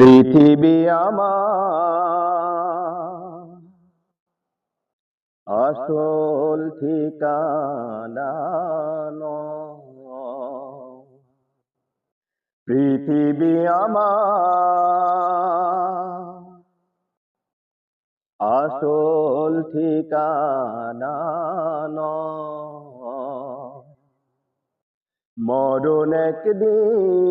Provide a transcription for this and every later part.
পৃথিবী আমার আসল ঠিকানা। পৃথিবী আমার আসল ঠিকানা। মরণ একদিন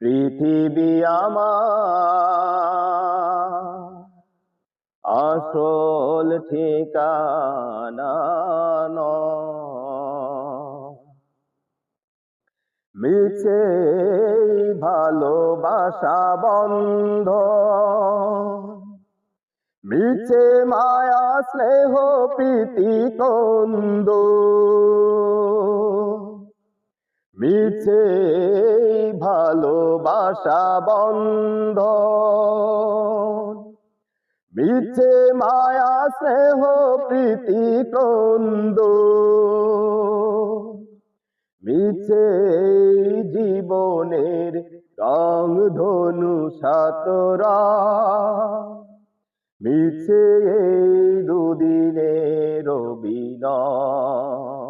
পৃথিবী আমার আসল ঠিকানা। মিছে ভালোবাসা বন্ধ মিছে মায়া স্নেহ প্রীতি কন্দ মিছে ভালোবাসা বন্ধ মিছে মায়া, স্নেহ, প্রীতি কন্দ মিছে জীবনের রং, ধনু, সাতরা। মিছে দুদিনের অভিনয়।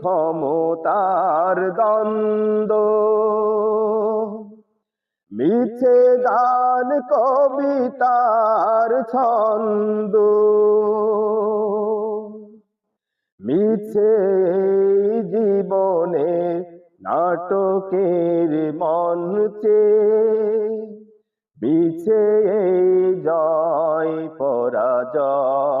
ক্ষমতার দ্বন্দ্ব। মিছে গান কবিতার ছন্দ। মিছে জীবনে নাটকের মঞ্চে মিছে জয় পরাজয়।